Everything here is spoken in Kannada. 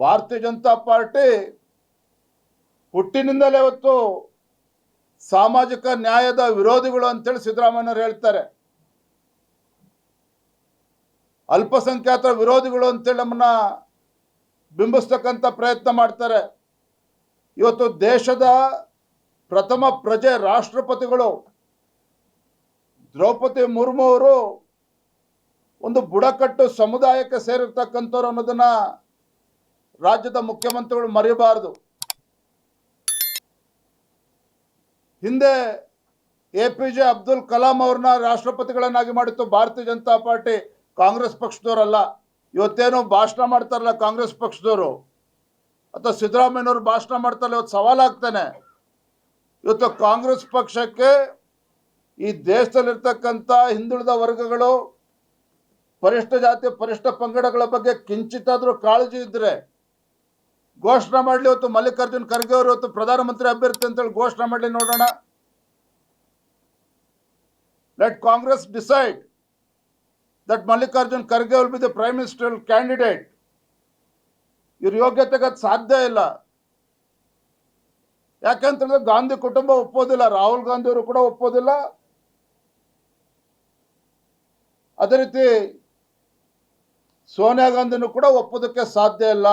ಭಾರತೀಯ ಜನತಾ ಪಾರ್ಟಿ ಹುಟ್ಟಿನಿಂದಲೇ ಇವತ್ತು ಸಾಮಾಜಿಕ ನ್ಯಾಯದ ವಿರೋಧಿಗಳು ಅಂತೇಳಿ ಸಿದ್ದರಾಮಯ್ಯನವರು ಹೇಳ್ತಾರೆ. ಅಲ್ಪಸಂಖ್ಯಾತರ ವಿರೋಧಿಗಳು ಅಂತೇಳಿ ನಮ್ಮನ್ನ ಬಿಂಬಿಸ್ತಕ್ಕಂಥ ಪ್ರಯತ್ನ ಮಾಡ್ತಾರೆ. ಇವತ್ತು ದೇಶದ ಪ್ರಥಮ ಪ್ರಜೆ ರಾಷ್ಟ್ರಪತಿಗಳು ದ್ರೌಪದಿ ಮುರ್ಮು ಅವರು ಒಂದು ಬುಡಕಟ್ಟು ಸಮುದಾಯಕ್ಕೆ ಸೇರಿರ್ತಕ್ಕಂಥವ್ರು ಅನ್ನೋದನ್ನ ರಾಜ್ಯದ ಮುಖ್ಯಮಂತ್ರಿಗಳು ಮರೆಯಬಾರದು ಹಿಂದೆ A P J Abdul Kalam ಅವ್ರನ್ನ ರಾಷ್ಟ್ರಪತಿಗಳನ್ನಾಗಿ ಮಾಡಿತ್ತು ಭಾರತೀಯ ಜನತಾ ಪಾರ್ಟಿ ಕಾಂಗ್ರೆಸ್ ಪಕ್ಷದವರಲ್ಲ. ಇವತ್ತೇನು ಭಾಷಣ ಮಾಡ್ತಾರಲ್ಲ ಕಾಂಗ್ರೆಸ್ ಪಕ್ಷದವರು. ಅಥವಾ ಸಿದ್ದರಾಮಯ್ಯನವರು ಭಾಷಣ ಮಾಡ್ತಾರಲ್ಲ, ಇವತ್ತು ಸವಾಲಾಗ್ತಾನೆ ಇವತ್ತು ಕಾಂಗ್ರೆಸ್ ಪಕ್ಷಕ್ಕೆ ಈ ದೇಶದಲ್ಲಿರ್ತಕ್ಕಂಥ ಹಿಂದುಳಿದ ವರ್ಗಗಳು, ಪರಿಷ್ಠ ಜಾತಿ, ಪರಿಷ್ಠ ಪಂಗಡಗಳ ಬಗ್ಗೆ ಕಿಂಚಿತಾದ್ರೂ ಕಾಳಜಿ ಇದ್ರೆ ಘೋಷಣೆ ಮಾಡಲಿ ಇವತ್ತು ಮಲ್ಲಿಕಾರ್ಜುನ್ ಖರ್ಗೆ ಅವರು ಇವತ್ತು ಪ್ರಧಾನಮಂತ್ರಿ ಅಭ್ಯರ್ಥಿ ಅಂತೇಳಿ ಘೋಷಣೆ ಮಾಡಲಿ ನೋಡೋಣ. Let Congress decide that Mallikarjun Kharge will be the prime minister candidate ಇವ್ರ ಯೋಗ್ಯತೆಗೆ ಅದು ಸಾಧ್ಯ ಇಲ್ಲ. ಯಾಕಂತಂದ್ರೆ ಗಾಂಧಿ ಕುಟುಂಬ ಒಪ್ಪೋದಿಲ್ಲ, ರಾಹುಲ್ ಗಾಂಧಿ ಅವರು ಕೂಡ ಒಪ್ಪೋದಿಲ್ಲ. ಅದೇ ರೀತಿ ಸೋನಿಯಾ ಗಾಂಧಿನೂ ಕೂಡ ಒಪ್ಪೋದಕ್ಕೆ ಸಾಧ್ಯ ಇಲ್ಲ.